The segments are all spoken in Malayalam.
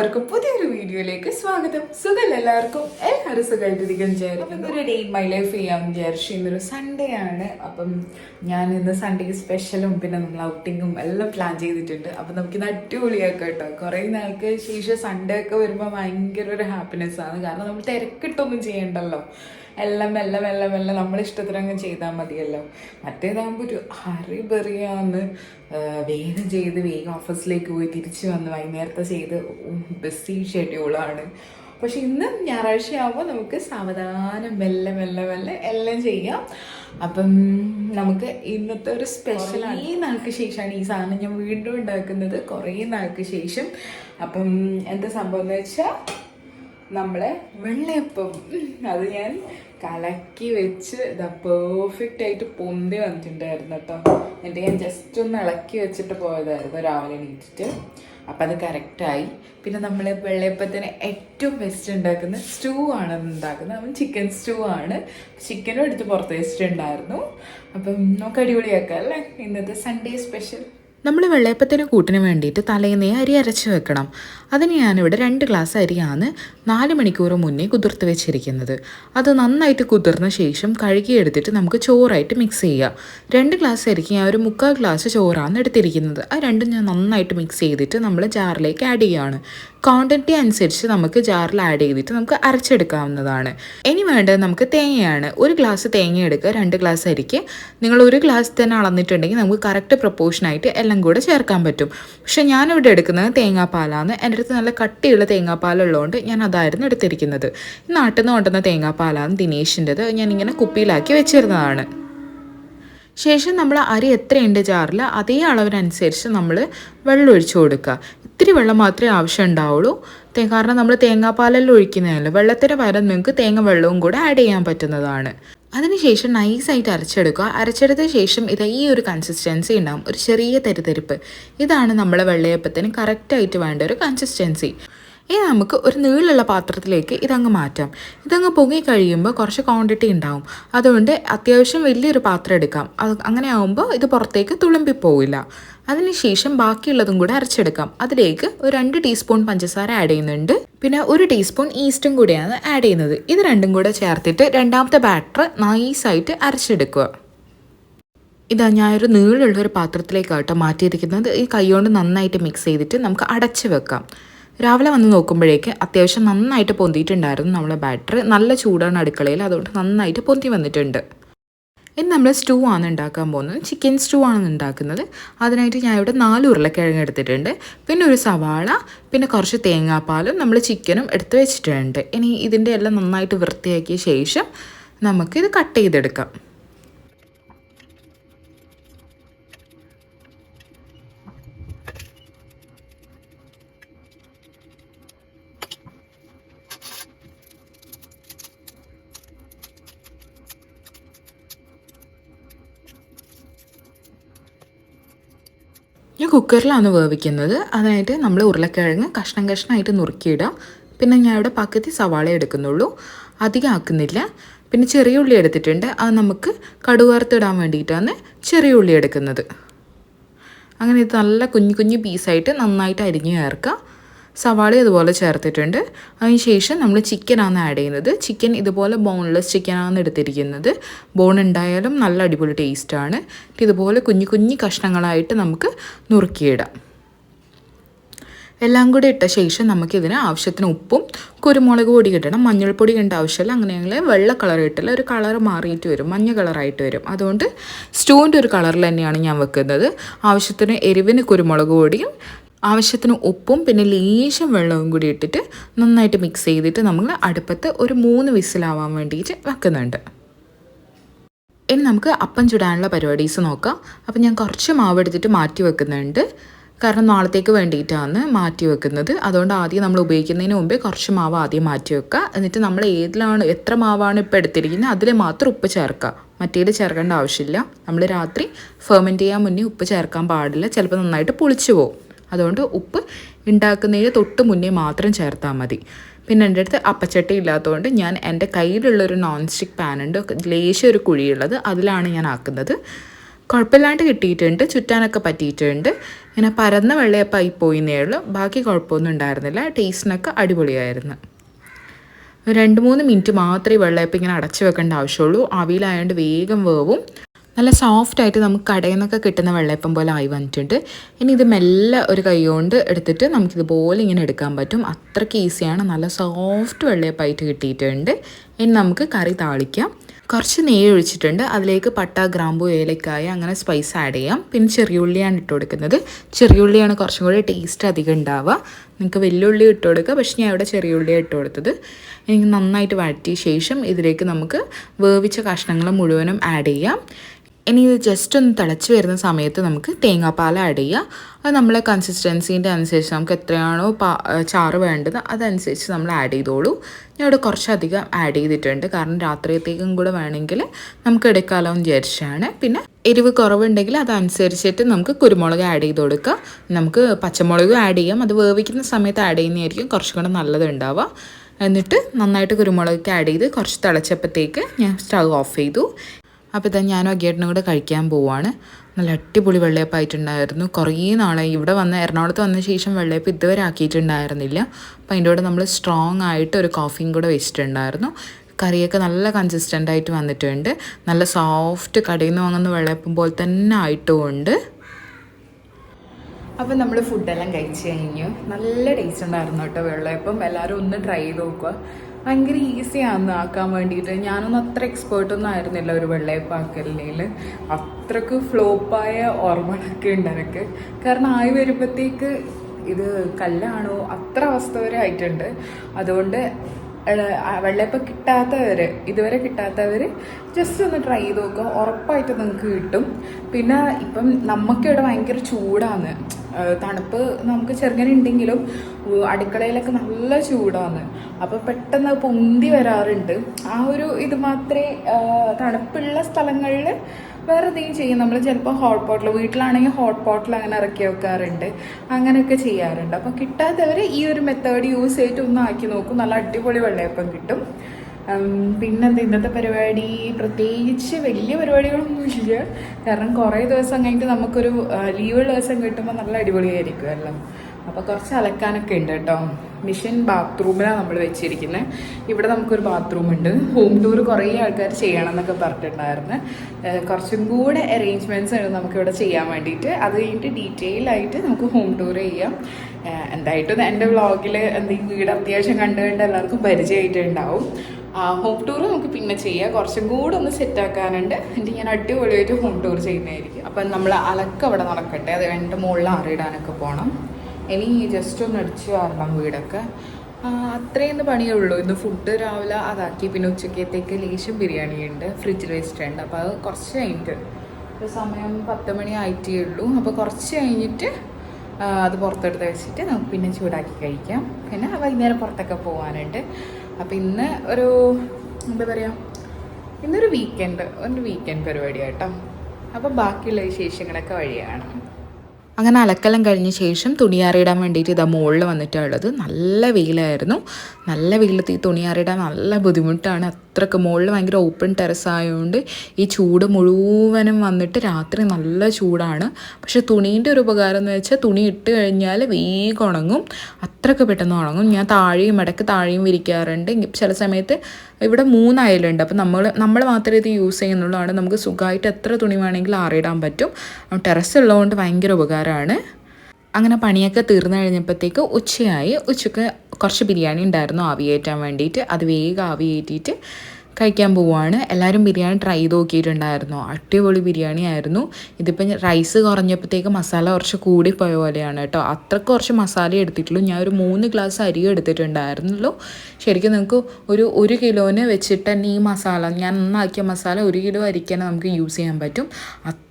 എല്ലാവർക്കും പുതിയൊരു വീഡിയോയിലേക്ക് സ്വാഗതം. സുഖം എല്ലാവർക്കും? എല്ലാവരും സുഖമായിട്ടിരിക്കും ചേർക്കും ഒരു ഡേ മൈ ലൈഫ് ചെയ്യാൻ വിചാരിച്ചു ഇന്നൊരു സൺഡേ ആണ്. അപ്പം ഞാൻ ഇന്ന് സൺഡേക്ക് സ്പെഷ്യലും പിന്നെ നമ്മൾ ഔട്ടിങ്ങും എല്ലാം പ്ലാൻ ചെയ്തിട്ടുണ്ട്. അപ്പം നമുക്കിന്ന് അടിപൊളിയാക്കാം കേട്ടോ. കുറേ നാൾക്ക് ശേഷം സൺഡേ ഒക്കെ വരുമ്പോൾ ഭയങ്കര ഒരു ഹാപ്പിനെസ് ആണ്. കാരണം നമ്മൾ തിരക്കിട്ടൊന്നും ചെയ്യണ്ടല്ലോ. എല്ലാം മെല്ലെ മെല്ലെ മെല്ലെ നമ്മളെ ഇഷ്ടത്തിന് അങ്ങ് ചെയ്താൽ മതിയല്ലോ. മറ്റേതാകുമ്പോൾ ഒരു ഹറി ബെറിയാന്ന് വേഗം ചെയ്ത് വേഗം ഓഫീസിലേക്ക് പോയി തിരിച്ച് വന്ന് വൈകുന്നേരത്തെ ചെയ്ത് ബിസി ഷെഡ്യൂളാണ് പക്ഷെ ഇന്ന് ഞായറാഴ്ച ആകുമ്പോൾ നമുക്ക് സാവധാനം മെല്ലെ മെല്ലെ മെല്ലെ എല്ലാം ചെയ്യാം. അപ്പം നമുക്ക് ഇന്നത്തെ ഒരു സ്പെഷ്യലാണ് ഈ നാൾക്ക് ശേഷമാണ് ഈ സാധനം ഞാൻ വീണ്ടും ഉണ്ടാക്കുന്നത് കുറേ നാൾക്ക് ശേഷം. അപ്പം എന്താ സംഭവം എന്ന് വെച്ചാൽ നമ്മളെ വെള്ളയപ്പം. അത് ഞാൻ കലക്കി വെച്ച് ഇതാ പെർഫെക്റ്റ് ആയിട്ട് പൊന്തി വന്നിട്ടുണ്ടായിരുന്നു കേട്ടോ. എന്നിട്ട് ഞാൻ ജസ്റ്റ് ഒന്ന് ഇളക്കി വെച്ചിട്ട് പോയതായിരുന്നു രാവിലെ എണീറ്റിട്ട്. അപ്പം അത് കറക്റ്റായി പിന്നെ നമ്മൾ വെള്ളയപ്പത്തിന് ഏറ്റവും ബെസ്റ്റ് ഉണ്ടാക്കുന്ന സ്റ്റൂ ആണ് ഉണ്ടാക്കുന്നത്. അവൻ ചിക്കൻ സ്റ്റൂ ആണ്. ചിക്കനും എടുത്ത് പുറത്ത് വെച്ചിട്ടുണ്ടായിരുന്നു. അപ്പം നമുക്ക് അടിപൊളിയാക്കാം അല്ലേ? ഇന്നത്തെ സൺഡേ സ്പെഷ്യൽ നമ്മൾ വെള്ളയപ്പത്തിന് കൂട്ടിന് വേണ്ടിയിട്ട് തലേന്നേ അരി അരച്ച് വെക്കണം. അതിന് ഞാനിവിടെ രണ്ട് ഗ്ലാസ് അരിയാണ് നാല് മണിക്കൂർ മുന്നേ കുതിർത്ത് വെച്ചിരിക്കുന്നത്. അത് നന്നായിട്ട് കുതിർന്ന ശേഷം കഴുകിയെടുത്തിട്ട് നമുക്ക് ചോറായിട്ട് മിക്സ് ചെയ്യാം. രണ്ട് ഗ്ലാസ് അരിക്ക് ഞാൻ ഒരു മുക്കാൽ ഗ്ലാസ് ചോറാണ് എടുത്തിരിക്കുന്നത്. ആ രണ്ടും ഞാൻ നന്നായിട്ട് മിക്സ് ചെയ്തിട്ട് നമ്മൾ ജാറിലേക്ക് ആഡ് ചെയ്യുകയാണ് ക്വാണ്ടിറ്റി അനുസരിച്ച് നമുക്ക് ജാറിൽ ആഡ് ചെയ്തിട്ട് നമുക്ക് അരച്ചെടുക്കാവുന്നതാണ്. ഇനി വേണ്ടത് നമുക്ക് തേങ്ങയാണ്. ഒരു ഗ്ലാസ് തേങ്ങ എടുക്കുക രണ്ട് ഗ്ലാസ് അരിക്ക്. നിങ്ങൾ ഒരു ഗ്ലാസ് തന്നെ അളന്നിട്ടുണ്ടെങ്കിൽ നമുക്ക് കറക്റ്റ് പ്രപ്പോർഷനായിട്ട് എല്ലാം കൂടെ ചേർക്കാൻ പറ്റും. പക്ഷെ ഞാനിവിടെ എടുക്കുന്നത് തേങ്ങാപ്പാലാണ്. എന്റെ അടുത്ത് നല്ല കട്ടിയുള്ള തേങ്ങാപ്പാലുള്ളതുകൊണ്ട് ഞാൻ അതായിരുന്നു എടുത്തിരിക്കുന്നത് നാട്ടിൽ നിന്ന് കൊണ്ടുവന്ന തേങ്ങാപ്പാലാണ് ദിനേശിന്റെത്. ഞാനിങ്ങനെ കുപ്പിയിലാക്കി വെച്ചിരുന്നതാണ്. ശേഷം നമ്മൾ അരി എത്രയുണ്ട് ജാറിൽ അതേ അളവിനനുസരിച്ച് നമ്മൾ വെള്ളം ഒഴിച്ചു കൊടുക്കുക. ഇത്തിരി വെള്ളം മാത്രമേ ആവശ്യം ഉണ്ടാവുള്ളൂ. കാരണം നമ്മൾ തേങ്ങാപ്പാലെല്ലാം ഒഴിക്കുന്നതല്ലോ. വെള്ളത്തിന് പകരം നിങ്ങൾക്ക് തേങ്ങ വെള്ളവും കൂടെ ആഡ് ചെയ്യാൻ പറ്റുന്നതാണ്. അതിനുശേഷം നൈസായിട്ട് അരച്ചെടുക്കുക. അരച്ചെടുത്ത ശേഷം ഇത് ഈ ഒരു കൺസിസ്റ്റൻസി ഉണ്ടാവും. ഒരു ചെറിയ തരിതരിപ്പ്. ഇതാണ് നമ്മളെ വെള്ളയപ്പത്തിന് കറക്റ്റായിട്ട് വേണ്ട ഒരു കൺസിസ്റ്റൻസി ഇനി നമുക്ക് ഒരു നീളുള്ള പാത്രത്തിലേക്ക് ഇതങ്ങ് മാറ്റാം. ഇതങ്ങ് പൊങ്ങി കഴിയുമ്പോൾ കുറച്ച് ക്വാണ്ടിറ്റി ഉണ്ടാവും. അതുകൊണ്ട് അത്യാവശ്യം വലിയൊരു പാത്രം എടുക്കാം. അത് അങ്ങനെ ആകുമ്പോൾ ഇത് പുറത്തേക്ക് തുളുമ്പിപ്പോവില്ല. അതിനുശേഷം ബാക്കിയുള്ളതും കൂടെ അരച്ചെടുക്കാം. അതിലേക്ക് ഒരു രണ്ട് ടീസ്പൂൺ പഞ്ചസാര ആഡ് ചെയ്യുന്നുണ്ട്. പിന്നെ ഒരു ടീസ്പൂൺ ഈസ്റ്റും കൂടിയാണ് ആഡ് ചെയ്യുന്നത്. ഇത് രണ്ടും കൂടെ ചേർത്തിട്ട് രണ്ടാമത്തെ ബാറ്റർ നൈസായിട്ട് അരച്ചെടുക്കുക. ഇതാ ഞാനൊരു നീളുള്ള ഒരു പാത്രത്തിലേക്കാട്ടോ മാറ്റിയിരിക്കുന്നത്. ഈ കൈകൊണ്ട് നന്നായിട്ട് മിക്സ് ചെയ്തിട്ട് നമുക്ക് അടച്ചു വെക്കാം. രാവിലെ വന്ന് നോക്കുമ്പോഴേക്ക് അത്യാവശ്യം നന്നായിട്ട് പൊന്തിയിട്ടുണ്ടായിരുന്നു നമ്മുടെ ബാറ്ററി നല്ല ചൂടാണ് അടുക്കളയിൽ. അതുകൊണ്ട് നന്നായിട്ട് പൊന്തി വന്നിട്ടുണ്ട്. ഇനി നമ്മൾ സ്റ്റൂ ആണ് ഉണ്ടാക്കാൻ പോകുന്നത്. ചിക്കൻ സ്റ്റൂ ആണ് ഉണ്ടാക്കുന്നത്. അതിനായിട്ട് ഞാൻ ഇവിടെ നാല് ഉരുളക്കിഴങ്ങ് എടുത്തിട്ടുണ്ട്. പിന്നെ ഒരു സവാള പിന്നെ കുറച്ച് തേങ്ങാപ്പാലും നമ്മൾ ചിക്കനും എടുത്ത് വെച്ചിട്ടുണ്ട്. ഇനി ഇതിന്റെ എല്ലാം നന്നായിട്ട് വൃത്തിയാക്കിയ ശേഷം നമുക്കിത് കട്ട് ചെയ്തെടുക്കാം. ഞാൻ കുക്കറിലാണ് വേവിക്കുന്നത്. അതായത് നമ്മൾ ഉരുളക്കിഴങ്ങ് കഷ്ണം കഷ്ണമായിട്ട് നുറുക്കിയിടാം. പിന്നെ ഞാൻ ഇവിടെ പകുതി സവാള എടുക്കുന്നുള്ളൂ. അധികം ആക്കുന്നില്ല. പിന്നെ ചെറിയ ഉള്ളി എടുത്തിട്ടുണ്ട്. അത് നമുക്ക് കടുവറുത്തിടാൻ വേണ്ടിയിട്ടാണ് ചെറിയ ഉള്ളി എടുക്കുന്നത്. അങ്ങനെ ഇത് നല്ല കുഞ്ഞു കുഞ്ഞു പീസായിട്ട് നന്നായിട്ട് അരിഞ്ഞു ചേർക്കുക സവാള ഇതുപോലെ ചേർത്തിട്ടുണ്ട്. അതിനുശേഷം നമ്മൾ ചിക്കനാണ് ആഡ് ചെയ്യുന്നത്. ചിക്കൻ ഇതുപോലെ ബോൺലെസ് ചിക്കനാണ് എടുത്തിരിക്കുന്നത്. ബോൺ ഉണ്ടായാലും നല്ല അടിപൊളി ടേസ്റ്റാണ് ഇതുപോലെ കുഞ്ഞു കുഞ്ഞു കഷ്ണങ്ങളായിട്ട് നമുക്ക് നുറുക്കിയിടാം. എല്ലാം കൂടി ഇട്ട ശേഷം നമുക്കിതിന് ആവശ്യത്തിന് ഉപ്പും കുരുമുളക് പൊടി കിട്ടണം. മഞ്ഞൾപ്പൊടി ഇടേണ്ട ആവശ്യമില്ല. അങ്ങനെയാണെങ്കിൽ വെള്ള കളർ കിട്ടില്ല ഒരു കളർ മാറിയിട്ട് വരും. മഞ്ഞ കളറായിട്ട് വരും. അതുകൊണ്ട് സ്റ്റൂവിന്റെ ഒരു കളറിൽ തന്നെയാണ് ഞാൻ വെക്കുന്നത്. ആവശ്യത്തിന് എരിവിന് കുരുമുളക് പൊടിയും ആവശ്യത്തിന് ഉപ്പും പിന്നെ ലേശം വെള്ളവും കൂടി ഇട്ടിട്ട് നന്നായിട്ട് മിക്സ് ചെയ്തിട്ട് നമ്മൾ അടുപ്പത്ത് ഒരു മൂന്ന് വിസിലാവാൻ വേണ്ടിയിട്ട് വെക്കുന്നുണ്ട്. ഇനി നമുക്ക് അപ്പം ചുടാനുള്ള പരിപാടീസ് നോക്കാം. അപ്പം ഞാൻ കുറച്ച് മാവ് എടുത്തിട്ട് മാറ്റി വെക്കുന്നുണ്ട്. കാരണം നാളത്തേക്ക് വേണ്ടിയിട്ടാണ് മാറ്റി വെക്കുന്നത്. അതുകൊണ്ട് ആദ്യം നമ്മൾ ഉപയോഗിക്കുന്നതിന് മുമ്പേ കുറച്ച് മാവ് ആദ്യം മാറ്റി വെക്കുക. എന്നിട്ട് നമ്മൾ ഏതിലാണ് എത്ര മാവാണ് ഇപ്പോൾ എടുത്തിരിക്കുന്നത് അതിൽ മാത്രം ഉപ്പ് ചേർക്കുക. മറ്റേത് ചേർക്കേണ്ട ആവശ്യമില്ല. നമ്മൾ രാത്രി ഫെർമെന്റ് ചെയ്യാൻ മുന്നേ ഉപ്പ് ചേർക്കാൻ പാടില്ല. ചിലപ്പോൾ നന്നായിട്ട് പുളിച്ചു പോകും അതുകൊണ്ട് ഉപ്പ് ഉണ്ടാക്കുന്നതിന് തൊട്ട് മുന്നേ മാത്രം ചേർത്താൽ മതി. പിന്നെ എന്റെ അടുത്ത് അപ്പച്ചട്ടി ഇല്ലാത്തതുകൊണ്ട് ഞാൻ എന്റെ കയ്യിലുള്ളൊരു നോൺ സ്റ്റിക്ക് പാൻ ഉണ്ട് ലേശം ഒരു കുഴിയുള്ളത് അതിലാണ് ഞാൻ ആക്കുന്നത്. കുഴപ്പമില്ലാണ്ട് കിട്ടിയിട്ടുണ്ട് ചുറ്റാനൊക്കെ പറ്റിയിട്ടുണ്ട്. ഇങ്ങനെ പരന്ന വെള്ളയപ്പായി പോയിന്നേ ഉള്ളൂ. ബാക്കി കുഴപ്പമൊന്നും ഉണ്ടായിരുന്നില്ല. ടേസ്റ്റിനൊക്കെ അടിപൊളിയായിരുന്നു. രണ്ട് മൂന്ന് മിനിറ്റ് മാത്രമേ വെള്ളയപ്പം ഇങ്ങനെ അടച്ചു വെക്കേണ്ട ആവശ്യമുള്ളൂ. ആവിയിലായതുകൊണ്ട് വേഗം വേവും. നല്ല സോഫ്റ്റ് ആയിട്ട് നമുക്ക് കടയിൽ നിന്നൊക്കെ കിട്ടുന്ന വെള്ളയപ്പം പോലെ ആയി വന്നിട്ടുണ്ട്. ഇനി ഇത് മെല്ലെ ഒരു കൈ കൊണ്ട് എടുത്തിട്ട് നമുക്കിതുപോലെ ഇങ്ങനെ എടുക്കാൻ പറ്റും. അത്രയ്ക്ക് ഈസിയാണ്. നല്ല സോഫ്റ്റ് വെള്ളയപ്പമായിട്ട് കിട്ടിയിട്ടുണ്ട്. ഇനി നമുക്ക് കറി താളിക്കാം. കുറച്ച് നെയ്യ് ഒഴിച്ചിട്ടുണ്ട്. അതിലേക്ക് പട്ട ഗ്രാമ്പു ഏലക്കായ അങ്ങനെ സ്പൈസ് ആഡ് ചെയ്യാം. പിന്നെ ചെറിയുള്ളിയാണ് ഇട്ട് കൊടുക്കുന്നത്. ചെറിയുള്ളിയാണ് കുറച്ചും കൂടി ടേസ്റ്റ് അധികം ഉണ്ടാവുക. നിങ്ങൾക്ക് വെല്ലുള്ളി ഇട്ട് കൊടുക്കുക. പക്ഷേ ഞാൻ ഇവിടെ ചെറിയുള്ളിയാണ് ഇട്ട് കൊടുത്തത്. എനിക്ക് നന്നായിട്ട് വഴറ്റിയ ശേഷം ഇതിലേക്ക് നമുക്ക് വേവിച്ച കഷ്ണങ്ങൾ മുഴുവനും ആഡ് ചെയ്യാം. ഇനി ഇത് ജസ്റ്റ് ഒന്ന് തിളച്ച് വരുന്ന സമയത്ത് നമുക്ക് തേങ്ങാപ്പാൽ ആഡ് ചെയ്യുക അത് നമ്മളെ കൺസിസ്റ്റൻസീന്റെ അനുസരിച്ച് നമുക്ക് എത്രയാണോ പാ ചാറ് വേണ്ടത് അതനുസരിച്ച് നമ്മൾ ആഡ് ചെയ്തോളൂ. ഞാൻ ഇവിടെ കുറച്ചധികം ആഡ് ചെയ്തിട്ടുണ്ട്. കാരണം രാത്രിയത്തേക്കും കൂടെ വേണമെങ്കിൽ നമുക്ക് എടുക്കാമല്ലോ എന്ന് വിചാരിച്ചാണ്. പിന്നെ എരിവ് കുറവുണ്ടെങ്കിൽ അതനുസരിച്ചിട്ട് നമുക്ക് കുരുമുളക് ആഡ് ചെയ്ത് കൊടുക്കുക നമുക്ക് പച്ചമുളകും ആഡ് ചെയ്യാം. അത് വേവിക്കുന്ന സമയത്ത് ആഡ് ചെയ്യുന്നതായിരിക്കും കുറച്ചും കൂടെ നല്ലത് ഉണ്ടാവുക. എന്നിട്ട് നന്നായിട്ട് കുരുമുളകൊക്കെ ആഡ് ചെയ്ത് കുറച്ച് തിളച്ചപ്പോഴത്തേക്ക് ഞാൻ സ്റ്റവ് ഓഫ് ചെയ്തു. അപ്പോൾ ഇതാ ഞാനും അഗേട്ടനും കൂടെ കഴിക്കാൻ പോവാണ്. നല്ല അടിപൊളി വെള്ളയപ്പം ആയിട്ടുണ്ടായിരുന്നു കുറേ നാളെ ഇവിടെ വന്ന് എറണാകുളത്ത് വന്ന ശേഷം വെള്ളയപ്പം ഇതുവരെ ആക്കിയിട്ടുണ്ടായിരുന്നില്ല. അപ്പോൾ അതിന്റെ കൂടെ നമ്മൾ സ്ട്രോങ് ആയിട്ട് ഒരു കോഫിയും കൂടെ വെച്ചിട്ടുണ്ടായിരുന്നു. കറിയൊക്കെ നല്ല കൺസിസ്റ്റന്റ് ആയിട്ട് വന്നിട്ടുണ്ട്. നല്ല സോഫ്റ്റ് കടയിൽ നിന്ന് വാങ്ങുന്ന വെള്ളയപ്പം പോലെ തന്നെ ആയിട്ടുമുണ്ട്. അപ്പം നമ്മൾ ഫുഡെല്ലാം കഴിച്ച് കഴിഞ്ഞു. നല്ല ടേസ്റ്റ് ഉണ്ടായിരുന്നു കേട്ടോ വെള്ളയപ്പം. എല്ലാവരും ഒന്ന് ട്രൈ ചെയ്ത് നോക്കുക. ഭയങ്കര ഈസിയാന്ന് ആക്കാൻ വേണ്ടിയിട്ട്. ഞാനൊന്നും അത്ര എക്സ്പേർട്ടൊന്നും ആയിരുന്നില്ല ഒരു വെള്ളയപ്പം ആക്കലിൽ അത്രയ്ക്ക് ഫ്ലോപ്പായ ഓർമ്മകളൊക്കെ ഉണ്ട് എനിക്ക്. കാരണം ആയി വരുമ്പോഴത്തേക്ക് ഇത് കല്ലാണോ? അത്ര അവസ്ഥ വരെ ആയിട്ടുണ്ട്. അതുകൊണ്ട് വെള്ളയപ്പ കിട്ടാത്തവർ ഇതുവരെ കിട്ടാത്തവർ ജസ്റ്റ് ഒന്ന് ട്രൈ ചെയ്ത് നോക്കുക ഉറപ്പായിട്ട് നിങ്ങൾക്ക് കിട്ടും. പിന്നെ ഇപ്പം നമുക്കിവിടെ ഭയങ്കര ചൂടാണ് തണുപ്പ് നമുക്ക് ചെറുങ്ങനെ ഉണ്ടെങ്കിലും അടുക്കളയിലൊക്കെ നല്ല ചൂടാണ്. അപ്പോൾ പെട്ടെന്ന് പൊന്തി വരാറുണ്ട്. ആ ഒരു ഇത് മാത്രമേ തണുപ്പുള്ള സ്ഥലങ്ങളിൽ വേറെ എന്തെങ്കിലും ചെയ്യും. നമ്മൾ ചിലപ്പോൾ ഹോട്ട് പോട്ടിൽ വീട്ടിലാണെങ്കിൽ ഹോട്ട് പോട്ടിൽ അങ്ങനെ ഇറക്കി വെക്കാറുണ്ട്. അങ്ങനെയൊക്കെ ചെയ്യാറുണ്ട്. അപ്പോൾ കിട്ടാത്തവർ ഈ ഒരു മെത്തേഡ് യൂസ് ചെയ്തിട്ട് ഒന്ന് ആക്കി നോക്കും. നല്ല അടിപൊളി വെള്ളയപ്പം കിട്ടും. പിന്നെന്താ ഇന്നത്തെ പരിപാടി? പ്രത്യേകിച്ച് വലിയ പരിപാടികളൊന്നും ഇല്ല. കാരണം കുറേ ദിവസം കഴിഞ്ഞിട്ട് നമുക്കൊരു ലീവുള്ള ദിവസം കിട്ടുമ്പോൾ നല്ല അടിപൊളിയായിരിക്കും എല്ലാം അപ്പോൾ കുറച്ച് അലക്കാനൊക്കെ ഉണ്ട് കേട്ടോ. മിഷൻ ബാത്റൂമിലാണ് നമ്മൾ വെച്ചിരിക്കുന്നത് ഇവിടെ നമുക്കൊരു ബാത്റൂം ഉണ്ട്. ഹോം ടൂർ കുറേ ആൾക്കാർ ചെയ്യണം എന്നൊക്കെ പറഞ്ഞിട്ടുണ്ടായിരുന്നു കുറച്ചും കൂടെ അറേഞ്ച്മെന്റ്സ് ഉണ്ട് നമുക്കിവിടെ ചെയ്യാൻ വേണ്ടിയിട്ട്. അത് കഴിഞ്ഞിട്ട് ഡീറ്റെയിൽ ആയിട്ട് നമുക്ക് ഹോം ടൂർ ചെയ്യാം. എന്തായിട്ടും എന്റെ വ്ളോഗിൽ എന്തെങ്കിലും വീട് അത്യാവശ്യം കണ്ടു കണ്ട് എല്ലാവർക്കും പരിചയമായിട്ടുണ്ടാവും. ഹോം ടൂർ നമുക്ക് പിന്നെ ചെയ്യാം. കുറച്ചും കൂടെ ഒന്ന് സെറ്റ് ആക്കാനുണ്ട്. എന്നിട്ട് ഞാൻ അടിപൊളിയായിട്ട് ഹോം ടൂർ ചെയ്യുന്നതായിരിക്കും. അപ്പം നമ്മൾ അലക്ക അവിടെ നടക്കട്ടെ. അത് എന്റെ മുകളിൽ അറിയിടാനൊക്കെ പോകണം ഇനി ജസ്റ്റ് ഒന്ന് അടിച്ചു വരണം വീടൊക്കെ. അത്രയും പണിയേ ഉള്ളൂ. ഇന്ന് ഫുഡ് രാവിലെ അതാക്കി. പിന്നെ ഉച്ചക്കത്തേക്ക് ലേശം ബിരിയാണി ഉണ്ട്. ഫ്രിഡ്ജിൽ വെച്ചിട്ടുണ്ട് അപ്പോൾ അത് കുറച്ച് കഴിഞ്ഞിട്ട് ഒരു സമയം പത്ത് മണി ആയിട്ടേ ഉള്ളൂ. അപ്പോൾ കുറച്ച് കഴിഞ്ഞിട്ട് അത് പുറത്തെടുത്ത് വെച്ചിട്ട് നമുക്ക് പിന്നെ ചൂടാക്കി കഴിക്കാം. പിന്നെ വൈകുന്നേരം പുറത്തൊക്കെ പോകാനുണ്ട് അപ്പോൾ ഇന്ന് ഒരു എന്താ പറയുക ഇന്നൊരു വീക്കെൻഡ് ഒരു വീക്കെൻഡ് പരിപാടിയാട്ടോ അപ്പോൾ ബാക്കിയുള്ള വിശേഷങ്ങളൊക്കെ വഴിയാണ്. അങ്ങനെ അലക്കെല്ലാം കഴിഞ്ഞ ശേഷം തുണിയാറിയിടാൻ വേണ്ടിയിട്ട് ഇതാ മുകളിൽ ഉള്ളത്. നല്ല വെയിലായിരുന്നു. നല്ല വെയിലത്ത് ഈ തുണിയാറിയിടാൻ നല്ല ബുദ്ധിമുട്ടാണ്. അത്രയ്ക്ക് മുകളിൽ ഭയങ്കര ഓപ്പൺ ടെറസ് ആയതുകൊണ്ട് ഈ ചൂട് മുഴുവനും വന്നിട്ട് രാത്രി നല്ല ചൂടാണ്. പക്ഷേ തുണീന്റെ ഒരു ഉപകാരം എന്ന് വെച്ചാൽ തുണി ഇട്ട് കഴിഞ്ഞാൽ വേഗം ഉണങ്ങും. അത്രയ്ക്ക് പെട്ടെന്ന് ഉണങ്ങും. ഞാൻ താഴെയും ഇടയ്ക്ക് താഴെയും വിരിക്കാറുണ്ട്. ചില സമയത്ത് ഇവിടെ മൂന്ന് അയലുണ്ട് അപ്പോൾ നമ്മൾ നമ്മൾ മാത്രമേ ഇത് യൂസ് ചെയ്യുന്നുള്ളതാണ് നമുക്ക് സുഖമായിട്ട് എത്ര തുണി വേണമെങ്കിലും ആറിയിടാൻ പറ്റും. ടെറസ് ഉള്ളതുകൊണ്ട് ഭയങ്കര ഉപകാരമാണ്. അങ്ങനെ പണിയൊക്കെ തീർന്നു കഴിഞ്ഞപ്പോഴത്തേക്ക് ഉച്ചയായി. ഉച്ചയ്ക്ക് കുറച്ച് ബിരിയാണി ഉണ്ടായിരുന്നു ആവിയേറ്റാൻ വേണ്ടിയിട്ട്. അത് വേഗം ആവി കയറ്റിയിട്ട് കഴിക്കാൻ പോവുകയാണ് എല്ലാവരും ബിരിയാണി ട്രൈ ചെയ്ത് നോക്കിയിട്ടുണ്ടായിരുന്നു. അടിപൊളി ബിരിയാണി ആയിരുന്നു. ഇതിപ്പം റൈസ് കുറഞ്ഞപ്പോഴത്തേക്ക് മസാല കുറച്ച് കൂടിപ്പോയ പോലെയാണ് കേട്ടോ. അത്രയ്ക്ക് കുറച്ച് മസാല എടുത്തിട്ടുള്ളൂ. ഞാൻ ഒരു മൂന്ന് ഗ്ലാസ് അരി എടുത്തിട്ടുണ്ടായിരുന്നുള്ളൂ. ശരിക്കും നിങ്ങൾക്ക് ഒരു ഒരു കിലോന് വെച്ചിട്ട് തന്നെ ഈ മസാല ഞാൻ നന്നാക്കിയ മസാല ഒരു കിലോ അരിക്കാൻ നമുക്ക് യൂസ് ചെയ്യാൻ പറ്റും.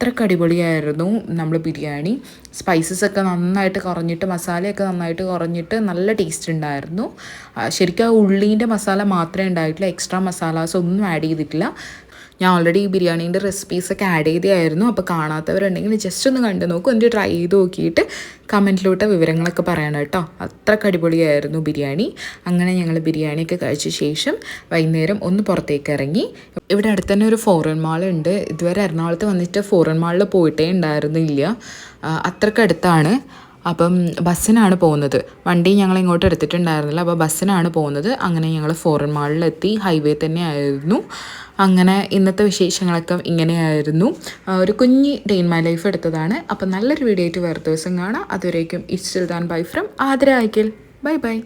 അത്രയ്ക്ക് അടിപൊളിയായിരുന്നു നമ്മൾ ബിരിയാണി. സ്പൈസസ് ഒക്കെ നന്നായിട്ട് കുറഞ്ഞിട്ട് മസാലയൊക്കെ നന്നായിട്ട് കുറഞ്ഞിട്ട് നല്ല ടേസ്റ്റ് ഉണ്ടായിരുന്നു. ശരിക്കും ആ ഉള്ളീന്റെ മസാല മാത്രമേ ഉണ്ടായിട്ടില്ല എക്സ്ട്രാ മസാലാസ് ഒന്നും ആഡ് ചെയ്തിട്ടില്ല. ഞാൻ ഓൾറെഡി ഈ ബിരിയാണീന്റെ റെസിപ്പീസൊക്കെ ആഡ് ചെയ്തായിരുന്നു അപ്പോൾ കാണാത്തവരുണ്ടെങ്കിൽ ജസ്റ്റ് ഒന്ന് കണ്ടു നോക്കും. എന്നിട്ട് ട്രൈ ചെയ്ത് നോക്കിയിട്ട് കമന്റിലോട്ട് വിവരങ്ങളൊക്കെ പറയണം കേട്ടോ. അത്ര അടിപൊളിയായിരുന്നു ബിരിയാണി. അങ്ങനെ ഞങ്ങൾ ബിരിയാണിയൊക്കെ കഴിച്ച ശേഷം വൈകുന്നേരം ഒന്ന് പുറത്തേക്ക് ഇറങ്ങി. ഇവിടെ അടുത്ത് തന്നെ ഒരു ഫോറിൻ മാൾ ഉണ്ട്. ഇതുവരെ എറണാകുളത്ത് വന്നിട്ട് ഫോറിൻ മാളിൽ പോയിട്ടേ ഉണ്ടായിരുന്നില്ല. അത്രക്കടുത്താണ് അടുത്താണ്. അപ്പം ബസ്സിനാണ് പോകുന്നത്. വണ്ടി ഞങ്ങൾ ഇങ്ങോട്ട് എടുത്തിട്ടുണ്ടായിരുന്നില്ല. അപ്പോൾ ബസ്സിനാണ് പോകുന്നത്. അങ്ങനെ ഞങ്ങൾ ഫോറിൻ മാളിലെത്തി. ഹൈവേ തന്നെ ആയിരുന്നു അങ്ങനെ ഇന്നത്തെ വിശേഷങ്ങളൊക്കെ ഇങ്ങനെയായിരുന്നു. ഒരു കുഞ്ഞി ഡേ ഇൻ മൈ ലൈഫ് എടുത്തതാണ്. അപ്പം നല്ലൊരു വീഡിയോ ആയിട്ട് വേറെ ദിവസം കാണാം. അതുവരേക്കും ഇറ്റ്സ് ദാൻ ബൈ ഫ്രം ആദര അയക്കൽ ബൈ ബൈ.